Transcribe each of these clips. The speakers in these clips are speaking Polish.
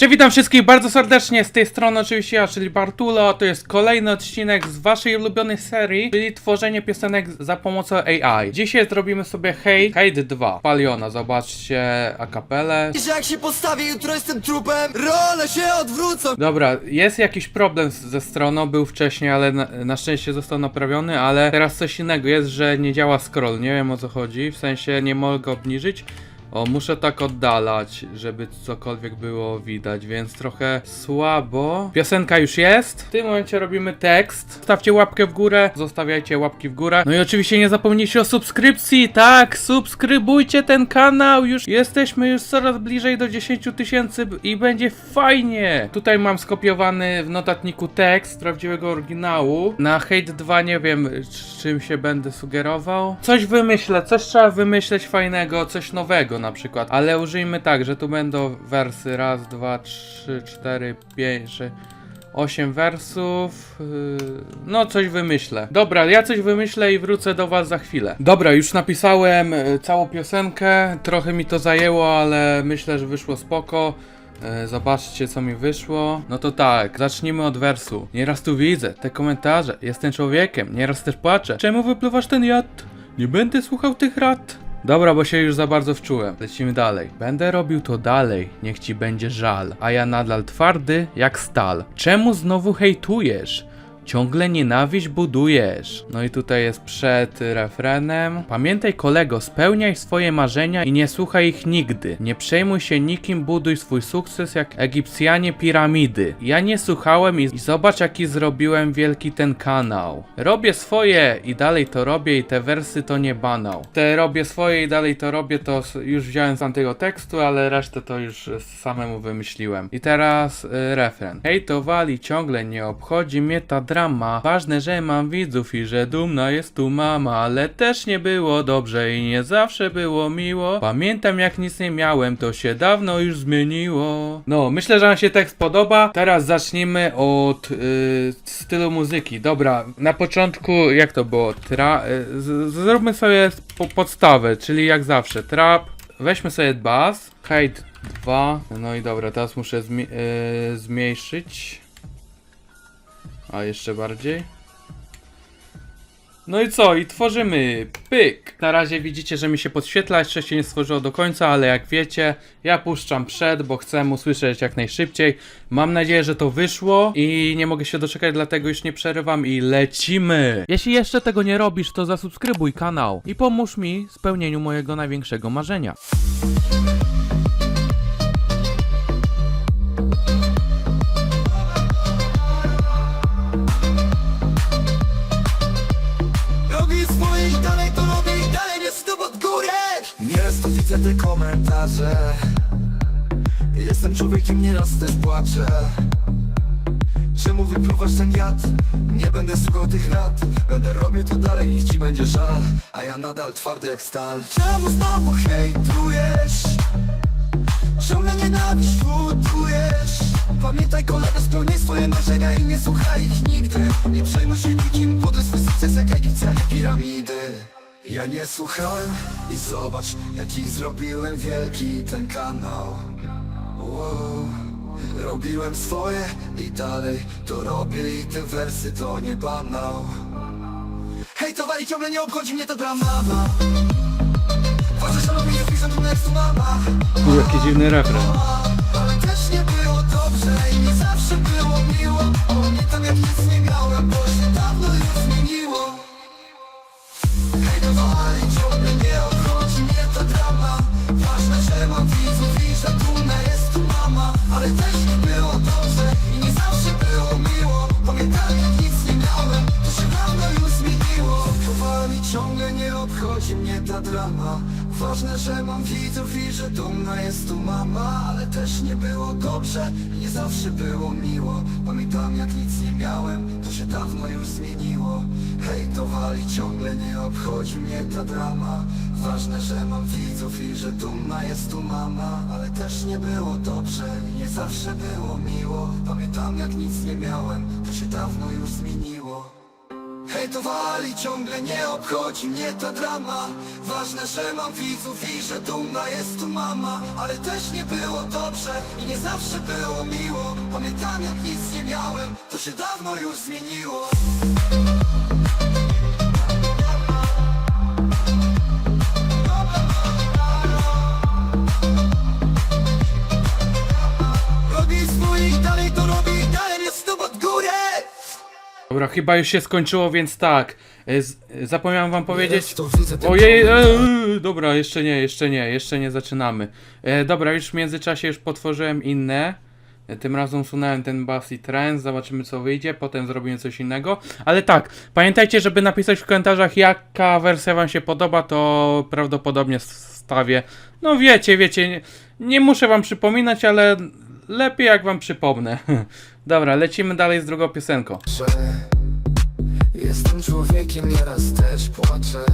Cześć, witam wszystkich bardzo serdecznie, z tej strony oczywiście ja, czyli Bartulo, to jest kolejny odcinek z waszej ulubionej serii, czyli tworzenie piosenek za pomocą AI. Dzisiaj zrobimy sobie Hate, Hate 2, Paliona, zobaczcie akapelę. że jak się postawię, jutro jestem trupem, role się odwrócą. Dobra, jest jakiś problem z- ze stroną, był wcześniej, ale na, na szczęście został naprawiony, ale teraz coś innego jest, że nie działa scroll, nie wiem o co chodzi, w sensie nie mogę obniżyć. O, muszę tak oddalać, żeby cokolwiek było widać, więc trochę słabo. Piosenka już jest. W tym momencie robimy tekst. Stawcie łapkę w górę, zostawiajcie łapki w górę. No i oczywiście nie zapomnijcie o subskrypcji, tak, subskrybujcie ten kanał, już jesteśmy już coraz bliżej do 10 tysięcy i będzie fajnie. Tutaj mam skopiowany w notatniku tekst prawdziwego oryginału. Na Hate 2 nie wiem, czym się będę sugerował. Coś wymyślę, coś trzeba wymyśleć fajnego, coś nowego na przykład. Ale użyjmy tak, że tu będą wersy. Raz, dwa, trzy, cztery, pięć, sześć. 8 wersów. yy, No, coś wymyślę. Dobra, ja coś wymyślę i wrócę do Was za chwilę. Dobra, już napisałem y, całą piosenkę. Trochę mi to zajęło, ale myślę, że wyszło spoko. E, Zobaczcie, co mi wyszło. No to tak, zacznijmy od wersu. Nieraz tu widzę te komentarze. Jestem człowiekiem, nieraz też płaczę. Czemu wypluwasz ten jad? Nie będę słuchał tych rad. Dobra, bo się już za bardzo wczułem. Lecimy dalej. Będę robił to dalej, niech ci będzie żal. A ja nadal twardy jak stal. Czemu znowu hejtujesz? Ciągle nienawiść budujesz. No i tutaj jest przed refrenem. Pamiętaj kolego, spełniaj swoje marzenia i nie słuchaj ich nigdy. Nie przejmuj się nikim, buduj swój sukces jak Egipcjanie piramidy. Ja nie słuchałem i, i zobacz jaki zrobiłem wielki ten kanał. Robię swoje i dalej to robię i te wersy to nie banał. Te robię swoje i dalej to robię to już wziąłem z tamtego tekstu, ale resztę to już e, samemu wymyśliłem. I teraz y, refren. Hejtowali ciągle, nie obchodzi mnie ta drama. Ważne, że mam widzów i że dumna jest tu mama, ale też nie było dobrze i nie zawsze było miło. Pamiętam jak nic nie miałem, to się dawno już zmieniło. No, myślę, że wam się tekst podoba. Teraz zacznijmy od y, stylu muzyki. Dobra, na początku jak to było? Tra y, z, zróbmy sobie po podstawę, czyli jak zawsze trap. Weźmy sobie bass, hate 2. No i dobra, teraz muszę zmi y, zmniejszyć. A jeszcze bardziej. No i co? I tworzymy pyk. Na razie widzicie, że mi się podświetla, jeszcze się nie stworzyło do końca, ale jak wiecie, ja puszczam przed, bo chcę usłyszeć jak najszybciej. Mam nadzieję, że to wyszło i nie mogę się doczekać, dlatego już nie przerywam i lecimy. Jeśli jeszcze tego nie robisz, to zasubskrybuj kanał i pomóż mi w spełnieniu mojego największego marzenia. Nieraz widzę te komentarze. Jestem człowiekiem, nieraz też płaczę. Czemu wypluwasz ten jad? Nie będę słuchał tych rad Będę robił to dalej, niech ci będzie żal A ja nadal twardy jak stal Czemu znowu hejtujesz? Ciągle nienawiść budujesz Pamiętaj kolega, spełnij swoje marzenia i nie słuchaj ich nigdy Nie przejmuj się nikim, buduj swój sukces jak Egipcjanie piramidy Ja nie słuchałem i zobacz jaki zrobiłem wielki ten kanał wow. Robiłem swoje i dalej to robię i te wersy to nie banał Hejtowali ciągle nie obchodzi mnie to drama Ważne, że robię nie piszę tu next mama jaki dziwny refren. Ale też nie było dobrze i nie zawsze było miło. Pamiętam jak nic nie miałem, to się dawno już zmieniło. Hejtowali ciągle nie obchodzi mnie ta drama. Ważne, że mam widzów i że dumna jest tu mama. Ale też nie było dobrze i nie zawsze było miło. Pamiętam jak nic nie miałem, to się dawno już zmieniło. Hejtowali ciągle nie obchodzi mnie ta drama Ważne, że mam widzów i że dumna jest tu mama Ale też nie było dobrze i nie zawsze było miło. Pamiętam jak nic nie miałem, to się dawno już zmieniło. Hej, Hejtowali ciągle nie obchodzi mnie ta drama. Ważne, że mam widzów i że dumna jest tu mama Ale też nie było dobrze i nie zawsze było miło. Pamiętam jak nic nie miałem, to się dawno już zmieniło Dobra, chyba już się skończyło, więc tak. e, z- Zapomniałem wam powiedzieć. to widzę ten Ojej, e, e, dobra, jeszcze nie, jeszcze nie, jeszcze nie zaczynamy. E, dobra, już w międzyczasie już potworzyłem inne. E, Tym razem usunąłem ten bass i trend, zobaczymy co wyjdzie, potem zrobimy coś innego. Ale tak, pamiętajcie, żeby napisać w komentarzach jaka wersja wam się podoba, to prawdopodobnie wstawię. No wiecie, wiecie, nie, nie muszę wam przypominać, ale lepiej jak wam przypomnę. Dobra, lecimy dalej z drugą piosenką. że Jestem człowiekiem, nieraz też płaczę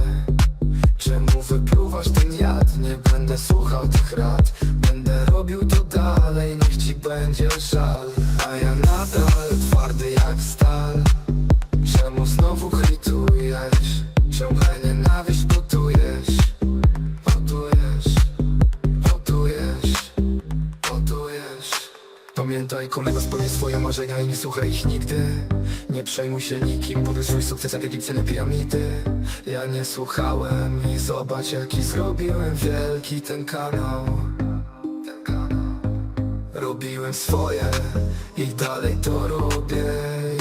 Czemu wypluwasz ten jad? Nie będę słuchał tych rad Będę robił to dalej, niech ci będzie żal A ja nadal twardy jak stal Czemu znowu hejtujesz? Ciągle nienawiść budujesz Pamiętaj, kolega spełni swoje marzenia i nie słuchaj ich nigdy. Nie przejmuj się nikim, swój sukces jak Egipcjanie piramidy. Ja nie słuchałem i zobacz jaki zrobiłem wielki ten kanał. Robiłem swoje i dalej to robię.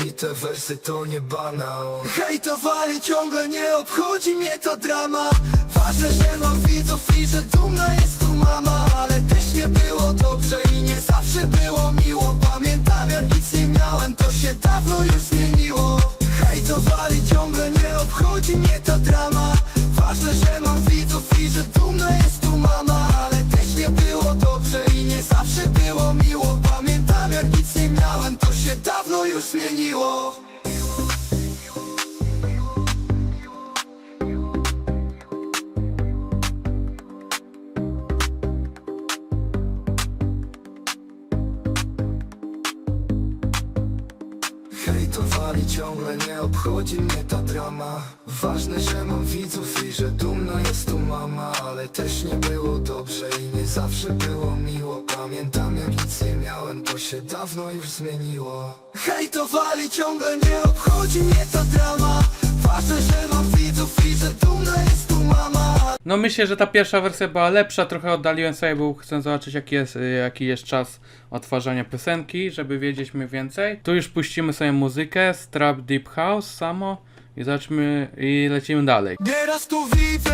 I te wersy to nie banał. Hejtowali ciągle, nie obchodzi mnie to drama. Ważne, że mam widzów i że dumna jest tu mama. Ale też nie było dobrze i nie zawsze było miło. Pamiętam jak nic nie miałem, to się dawno już zmieniło. Hejtowali ciągle, nie obchodzi mnie ta drama. Ważne, że mam widzów i że dumna jest tu mama. Ale też nie było dobrze i nie zawsze było miło. Pamiętam jak nic nie miałem, to się dawno już zmieniło Hejtowali ciągle, nie obchodzi mnie ta drama. Ważne, że mam widzów i że dumna jest tu mama Ale też nie było dobrze i nie zawsze było miło. Pamiętam jak nic nie miałem, to się dawno już zmieniło. Hejtowali ciągle, nie obchodzi mnie ta drama. Ważne, że mam widzów i że dumna jest No myślę, że ta pierwsza wersja była lepsza, trochę oddaliłem sobie, bo chcę zobaczyć jaki jest, y, jaki jest czas odtwarzania piosenki, żeby wiedzieć mniej więcej. Tu już puścimy sobie muzykę, Strap Deep House samo i zobaczmy i lecimy dalej. Nieraz tu widzę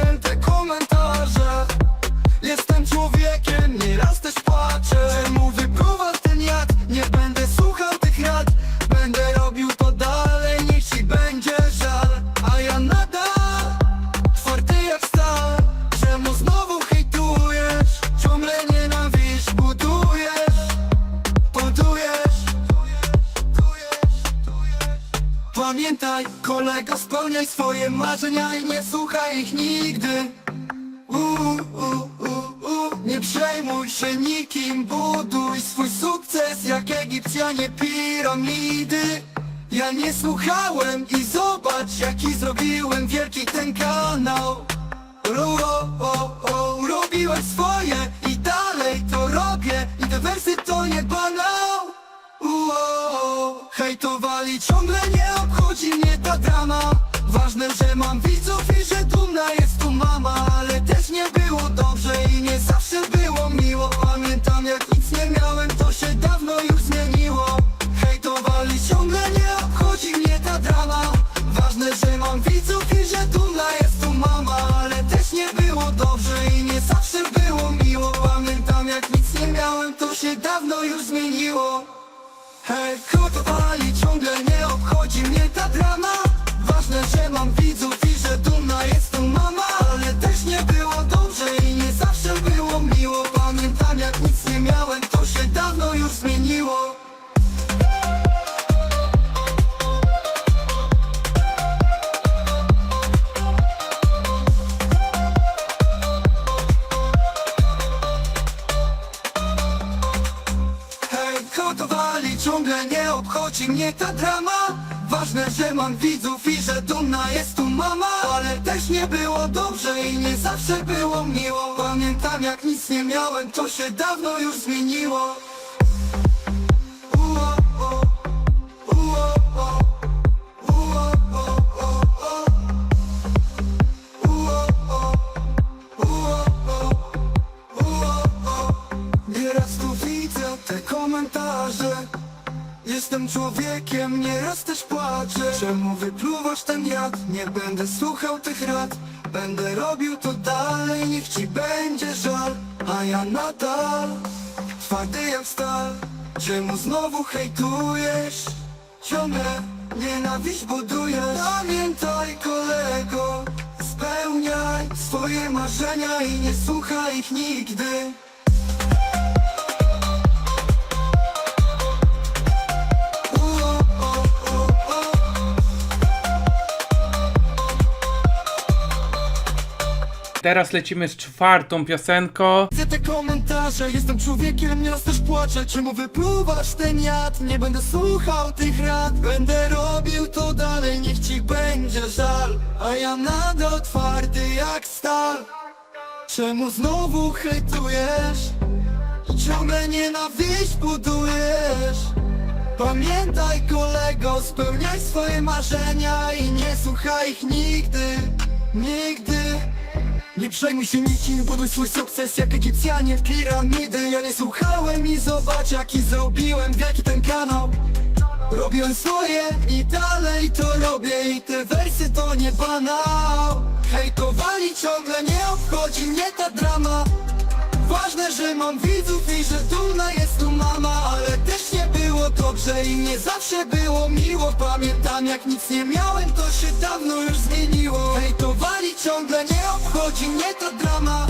o, robiłem swoje i dalej to robię. I te wersy to nie banał. Uo, hejtowali ciągle nie ta drama Ważne, że mam widzów i że dumna jest tu mama. Ale też nie było dobrze i nie zawsze było miło. Pamiętam jak nic nie miałem, to się dawno już zmieniło Jestem człowiekiem, nieraz też płaczę. Czemu wypluwasz ten jad? Nie będę słuchał tych rad. Będę robił to dalej, niech ci będzie żal. A ja nadal twardy jak stal. Czemu znowu hejtujesz? Ciągle nienawiść budujesz. Pamiętaj kolego Spełniaj swoje marzenia i nie słuchaj ich nigdy Teraz lecimy z czwartą piosenką. Widzę te komentarze, jestem człowiekiem, nieraz też płaczę Czemu wypluwasz ten jad? Nie będę słuchał tych rad Będę robił to dalej, niech ci będzie żal A ja nadal twardy jak stal Czemu znowu hejtujesz? Ciągle nienawiść budujesz Pamiętaj kolego, spełniaj swoje marzenia I nie słuchaj ich nigdy, nigdy nie przejmuj się nikim, buduj swój sukces jak Egipcjanie. Piramidy Ja nie słuchałem i zobacz jaki zrobiłem wielki ten kanał. Robiłem swoje i dalej to robię i te wersy to nie banał. Hejtowali ciągle, nie obchodzi mnie ta drama. Ważne, że mam widzów i że dumna jest tu mama Ale też nie było dobrze i nie zawsze było miło. Pamiętam jak nic nie miałem, to się dawno już zmieniło ciągle, nie obchodzi mnie drama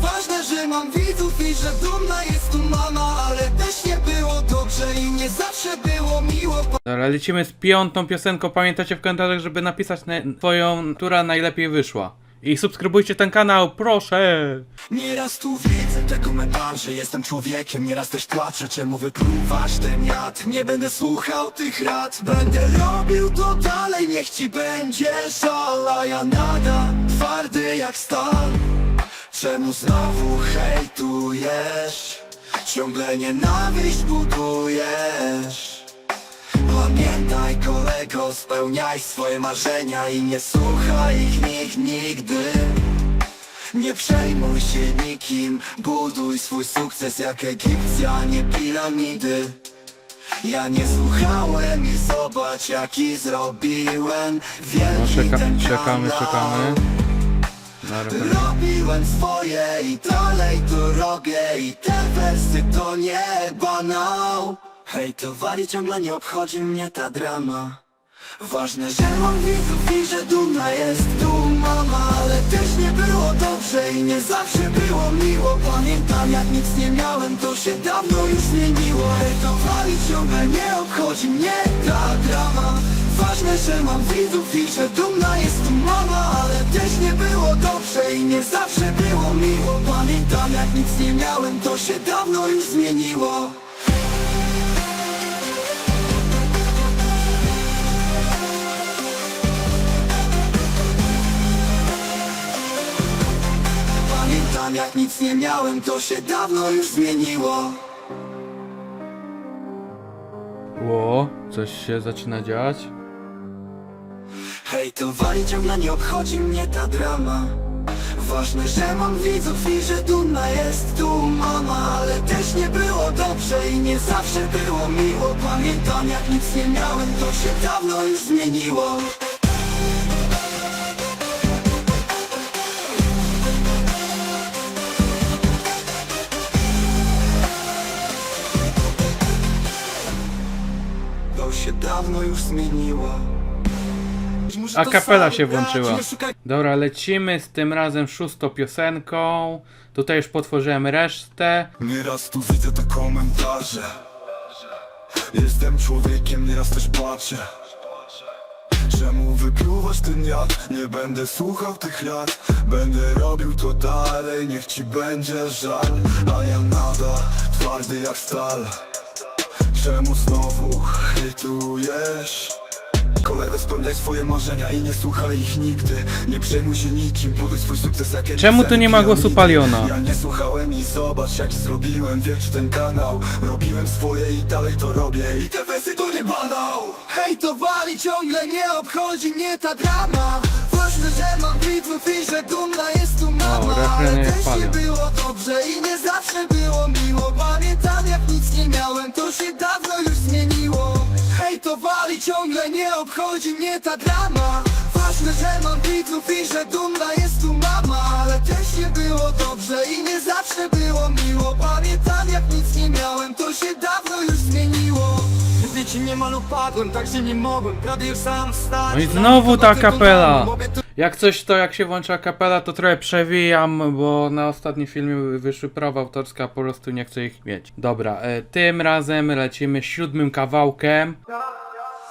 Ważne, że mam widzów i że dumna jest tu mama Ale też nie było dobrze i nie zawsze było miło Dobra, lecimy z piątą piosenką. Pamiętajcie w komentarzach, żeby napisać na twoją, która najlepiej wyszła. I subskrybujcie ten kanał, proszę! Nieraz tu widzę te komentarze Jestem człowiekiem, nieraz też płaczę Czemu wypluwasz ten jad? Nie będę słuchał tych rad Będę robił to dalej Niech ci będzie żal A ja nadal twardy jak stal Czemu znowu hejtujesz? Ciągle nienawiść budujesz Pamiętaj kolego, spełniaj swoje marzenia I nie słuchaj ich nikt nigdy. Nie przejmuj się nikim, buduj swój sukces jak Egipcjanie piramidy. Ja nie słuchałem i zobacz jaki zrobiłem No, wielki czeka, ten czekamy, czekamy. Robiłem swoje i dalej to robię I te wersy to nie banał Hejtowali ciągle nie obchodzi mnie ta drama. Ważne, że mam widzów i że dumna jest tu mama Ale też nie było dobrze i nie zawsze było miło. Pamiętam jak nic nie miałem, to się dawno już zmieniło Hejtowali ciągle, nie obchodzi mnie ta drama. Ważne, że mam widzów i że dumna jest tu mama Ale też nie było dobrze i nie zawsze było miło. Pamiętam jak nic nie miałem, to się dawno już zmieniło Pamiętam jak nic nie miałem, to się dawno już zmieniło. Ło, coś się zaczyna dziać. Hejtowali ciągle nie obchodzi mnie ta drama. Ważne, że mam widzów i że dumna jest tu mama Ale też nie było dobrze i nie zawsze było miło. Pamiętam jak nic nie miałem, to się dawno już zmieniło dawno już zmieniło A kapela się włączyła. Dobra, lecimy z tym razem szóstą piosenką. Tutaj już potworzyłem resztę. Nieraz tu widzę te komentarze Jestem człowiekiem, nieraz też płaczę Czemu wypluwasz ten jad? Nie będę słuchał tych lat Będę robił to dalej, niech ci będzie żal A ja nadal twardy jak stal Czemu znowu hejtujesz? Kolego, spełniaj swoje marzenia i nie słuchaj ich nigdy. Nie przejmuj się nikim, buduj swój sukces jak Czemu tu nie ma głosu Paliona? Ja nie słuchałem i zobacz jak zrobiłem Wiesz ten kanał, robiłem swoje i dalej to robię I te wersy to nie banał. Hej to wali ciągle nie obchodzi mnie ta drama Ważne, że mam widzów i że dumna jest tu mama. Refren Ale jak też nie było dobrze i nie zawsze było miło. Pamiętam jak nic nie miałem, to się dawno już zmieniło. Hej to wali ciągle nie obchodzi mnie ta drama. Ważne, że mam widzów i że dumna jest tu mama. Ale też nie było dobrze i nie zawsze było miło. Pamiętam jak nic nie miałem, to się dawno Niemal upadłem, także nie mogłem Prawie już sam wstać No i znowu ta kapela. Jak coś to jak się włącza kapela to trochę przewijam, bo na ostatnim filmie wyszły prawa autorskie, a po prostu nie chcę ich mieć. Dobra, e, tym razem lecimy siódmym kawałkiem.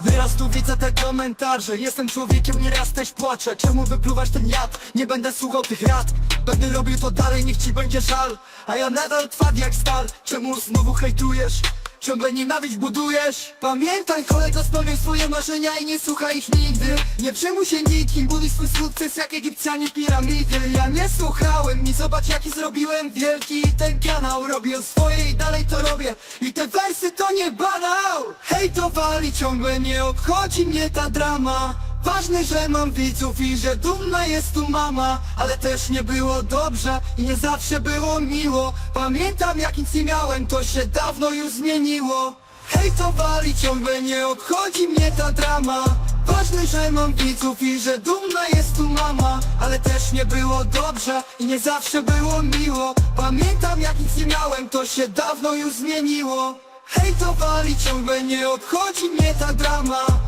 Wyraz tu widzę te komentarze Jestem człowiekiem, nieraz też płaczę Czemu wypluwać ten jad? Nie będę słuchał tych rad Będę robił to dalej, niech ci będzie żal A ja nadal twardy jak stal Czemu znowu hejtujesz? Ciągle nienawiść budujesz? Pamiętaj kolego, spełniaj swoje marzenia i nie słuchaj ich nigdy. Nie przejmuj się nikim, buduj swój sukces jak Egipcjanie piramidy. Ja nie słuchałem i zobacz jaki zrobiłem wielki ten kanał. Robię swoje i dalej to robię. I te wersy to nie banał. Hej to wali, ciągle nie obchodzi mnie ta drama Ważne, że mam widzów i że dumna jest tu mama Ale też nie było dobrze i nie zawsze było miło. Pamiętam jak nic nie miałem, to się dawno już zmieniło. Hej to wali, ciągle nie obchodzi mnie ta drama. Ważne, że mam widzów i że dumna jest tu mama Ale też nie było dobrze i nie zawsze było miło. Pamiętam jak nic nie miałem, to się dawno już zmieniło. Hej to wali, ciągle nie obchodzi mnie ta drama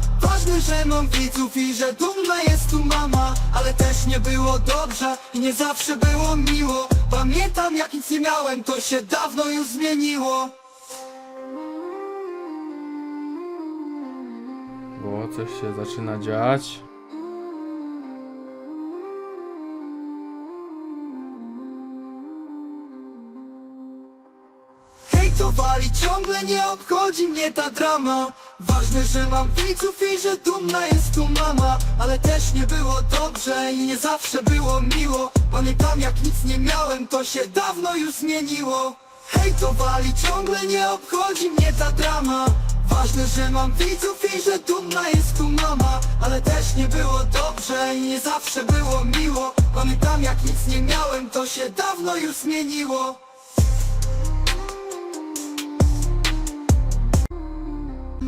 Że mam widzów i że dumna jest tu mama Ale też nie było dobrze i nie zawsze było miło Pamiętam jak nic nie miałem, to się dawno już zmieniło Bo coś się zaczyna dziać. Hej to wali, ciągle nie obchodzi mnie ta drama. Ważne, że mam widzów i że dumna jest tu mama. Ale też nie było dobrze i nie zawsze było miło. Pamiętam jak nic nie miałem, to się dawno już zmieniło. Hej to wali, ciągle nie obchodzi mnie ta drama. Ważne, że mam widzów i że dumna jest tu mama. Ale też nie było dobrze i nie zawsze było miło. Pamiętam jak nic nie miałem, to się dawno już zmieniło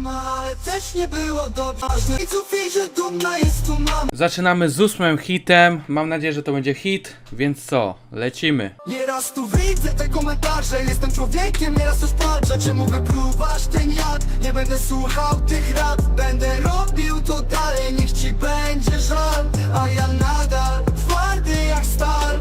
ale też nie było dobrze Widzów i że dumna jest tu mama? Zaczynamy z ósmym hitem. Mam nadzieję, że to będzie hit, więc co? Lecimy. Nieraz tu widzę te komentarze. Jestem człowiekiem, nieraz też patrzę. Czemu wypluwasz ten jad? Nie będę słuchał tych rad. Będę robił to dalej. Niech ci będzie żal. A ja nadal twardy jak stal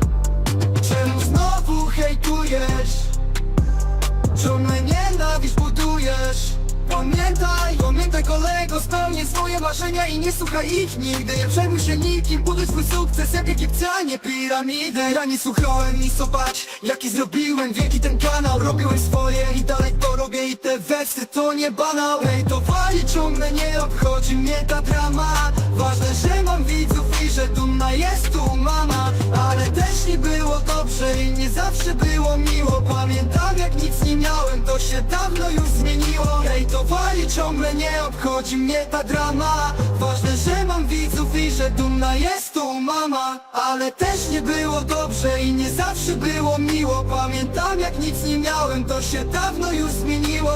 swoje marzenia i nie słuchaj ich nigdy. Nie przejmuj się nikim, buduj swój sukces jak Egipcjanie. Piramidy Ja nie słuchałem i zobacz, jaki zrobiłem. Wielki ten kanał Robiłem swoje i dalej to robię. I te wersy to nie banał. Hej to wali, ciągle nie obchodzi mnie ta drama. Ważne, że mam widzów i że dumna jest tu mama. Ale też nie było dobrze i nie zawsze było miło. Pamiętam jak nic nie miałem, to się dawno już zmieniło. Hej to wali, ciągle nie obchodzi mnie ta drama Ważne, że mam widzów i że dumna jest tu mama Ale też nie było dobrze i nie zawsze było miło. Pamiętam jak nic nie miałem, to się dawno już zmieniło.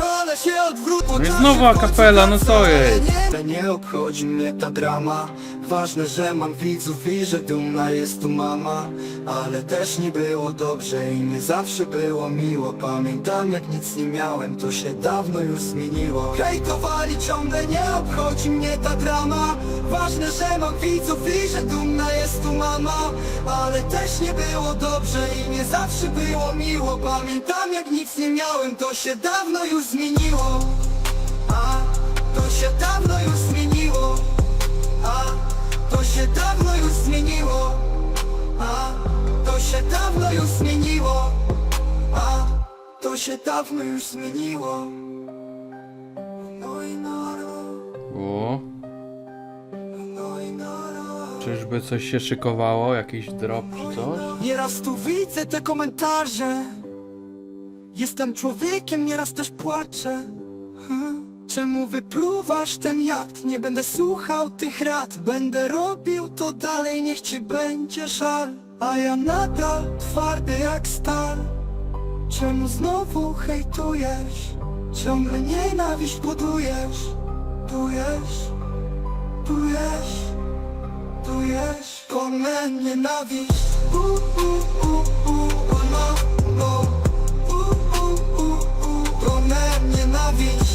Role się odwrócą No i znowu a capella, no co jest? nie obchodzi mnie ta drama Ważne, że mam widzów i że dumna jest tu mama Ale też nie było dobrze i nie zawsze było miło. Pamiętam jak nic nie miałem, to się dawno już zmieniło. Hejtowali ciągle, nie obchodzi mnie ta drama. Ważne, że mam widzów i że dumna jest tu mama Ale też nie było dobrze i nie zawsze było miło. Pamiętam jak nic nie miałem, to się dawno już zmieniło. A to się dawno już zmieniło to się dawno już zmieniło A to się dawno już zmieniło A to się dawno już zmieniło No i no, no. O. Czyżby coś się szykowało? Jakiś drop czy coś? Nieraz tu widzę te komentarze Jestem człowiekiem, nieraz też płaczę. Czemu wypluwasz ten jad? Nie będę słuchał tych rad. Będę robił to dalej, niech ci będzie żal. A ja nadal twardy jak stal. Czemu znowu hejtujesz? Ciągle nienawiść budujesz. Budujesz Budujesz Po mnie nienawiść. U, u, u, u, o no, no. U, u, u, u, nienawiść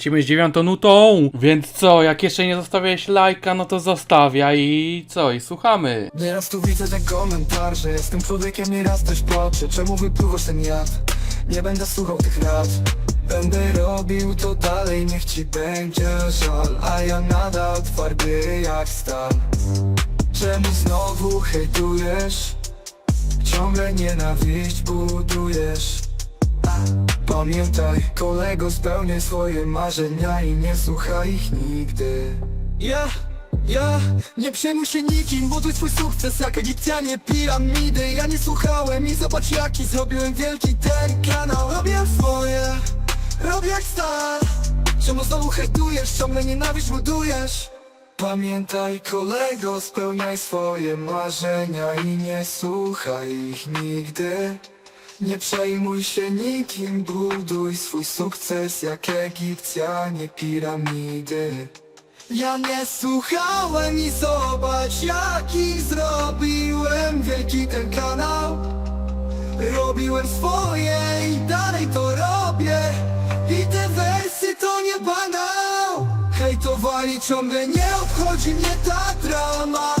Lecimy z dziewiątą nutą! Więc co, jak jeszcze nie zostawiałeś lajka, no to zostawia i co, i słuchamy. Nieraz tu widzę te komentarze Jestem człowiekiem, nieraz też płaczę Czemu wypływasz ten jad? Nie będę słuchał tych rad Będę robił to dalej, niech ci będzie żal A ja nadal twardy jak stal Czemu znowu hejtujesz? Ciągle nienawiść budujesz Pamiętaj, kolego, spełniaj swoje marzenia i nie słuchaj ich nigdy. Ja, ja, nie przejmuj się nikim, buduj swój sukces jak Egipcjanie, piramidy. Ja nie słuchałem i zobacz jaki zrobiłem wielki ten kanał. Robię swoje, robię jak star. Czemu znowu hejtujesz, ciągle nienawiść budujesz? Pamiętaj kolego, spełniaj swoje marzenia i nie słuchaj ich nigdy nie przejmuj się nikim, buduj swój sukces jak Egipcjanie piramidy. Ja nie słuchałem i zobacz jaki zrobiłem wielki ten kanał. Robiłem swoje i dalej to robię I te wersy to nie banał Hejtowali ciągle nie obchodzi mnie ta drama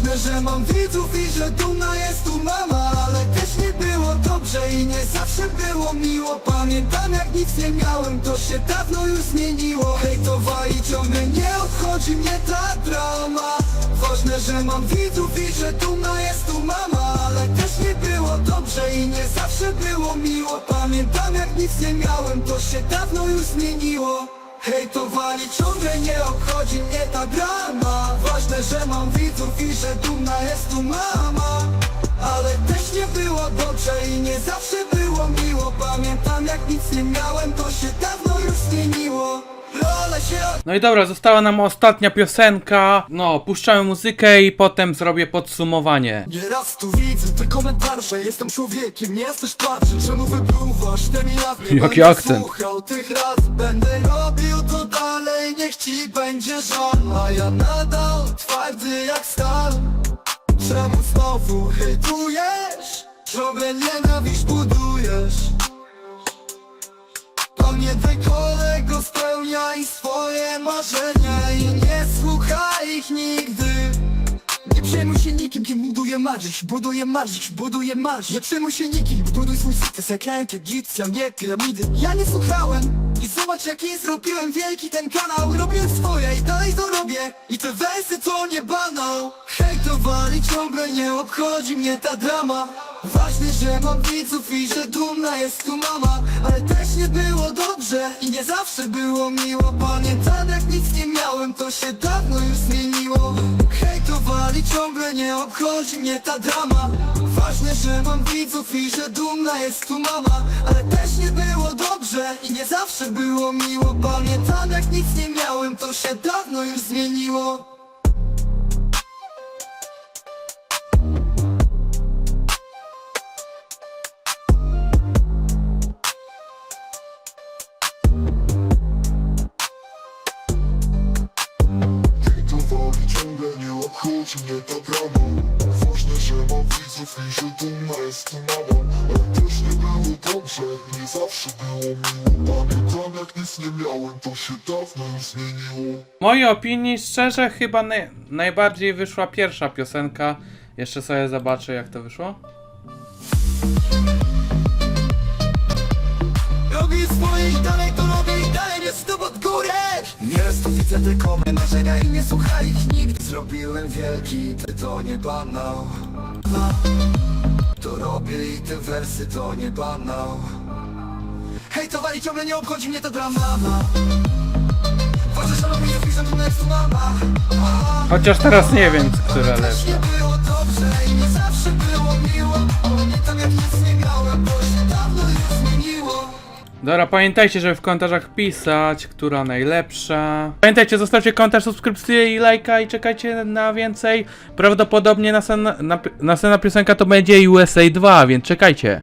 Ważne, że mam widzów i że dumna jest tu mama Ale też nie było dobrze i nie zawsze było miło. Pamiętam jak nic nie miałem, to się dawno już zmieniło. Hejtowali ciągle nie obchodzi mnie ta drama. Ważne, że mam widzów i że dumna jest tu mama Ale też nie było dobrze i nie zawsze było miło. Pamiętam jak nic nie miałem, to się dawno już zmieniło Hejtowali ciągle nie obchodzi mnie ta drama. Ważne, że mam widzów i że dumna jest tu mama. Ale też nie było dobrze i nie zawsze było miło. Pamiętam jak nic nie miałem, to się dawno już zmieniło No i dobra, została nam ostatnia piosenka. No, puszczamy muzykę i potem zrobię podsumowanie. Nieraz tu widzę te komentarze Jestem człowiekiem, nie jesteś patrzę Czemu wypluwasz te jawnie Jaki Będę akcent. słuchał tych raz Będę robił to dalej Niech ci będzie żal A ja nadal twardy jak stal Czemu znowu hejtujesz? Ciągle nienawiść budujesz to nie kolego spełniaj swoje marzenia I nie słuchaj ich nigdy przejmuj się nikim, kim buduje marzyć? Buduje marzyć, buduje marzyć. Nie przejmuj się nikim, buduj swój sukces Jak Egipcjan, nie piramidy. Ja nie słuchałem i zobacz jaki zrobiłem wielki ten kanał. Robię swoje i dalej to robię. I te wersy to nie banał. Hejtowali ciągle, nie obchodzi mnie ta drama. Ważne, że mam widzów i że dumna jest tu mama. Ale też nie było dobrze i nie zawsze było miło. Pamiętam jak nic nie miałem, to się dawno już zmieniło Ciągle, nie obchodzi mnie ta drama. Ważne, że mam widzów i że dumna jest tu mama. Ale też nie było dobrze i nie zawsze było miło. Pamiętam jak nic nie miałem, to się dawno już zmieniło ta drama Ważne, że mam widzów i że dumna jest tu mama Ale też nie było dobrze, nie zawsze było miło. Pamiętam jak nic nie miałem, to się dawno już zmieniło. W mojej opinii, szczerze, chyba naj, najbardziej wyszła pierwsza piosenka. Jeszcze sobie zobaczę, jak to wyszło. Swoje i dalej to robię i dalej nie stóp od góry Tu widzę te komentarze i nie słuchaj ich nigdy Zrobiłem wielki, ty to nie banał. To robię i te wersy to nie banał. Hejtowali ciągle nie obchodzi mnie to drama. Patrzysz na mnie, piszę tu next mama. Chociaż teraz nie wiem, która lepsza. nie było dobrze i nie zawsze było miło. Nie tak jak nic nie miałem, bo się dawno już zmieniło Dobra, pamiętajcie, żeby w komentarzach pisać, która najlepsza. Pamiętajcie, zostawcie komentarz, subskrypcję i lajka i czekajcie na więcej. Prawdopodobnie następna, na, następna piosenka to będzie USA 2, więc czekajcie.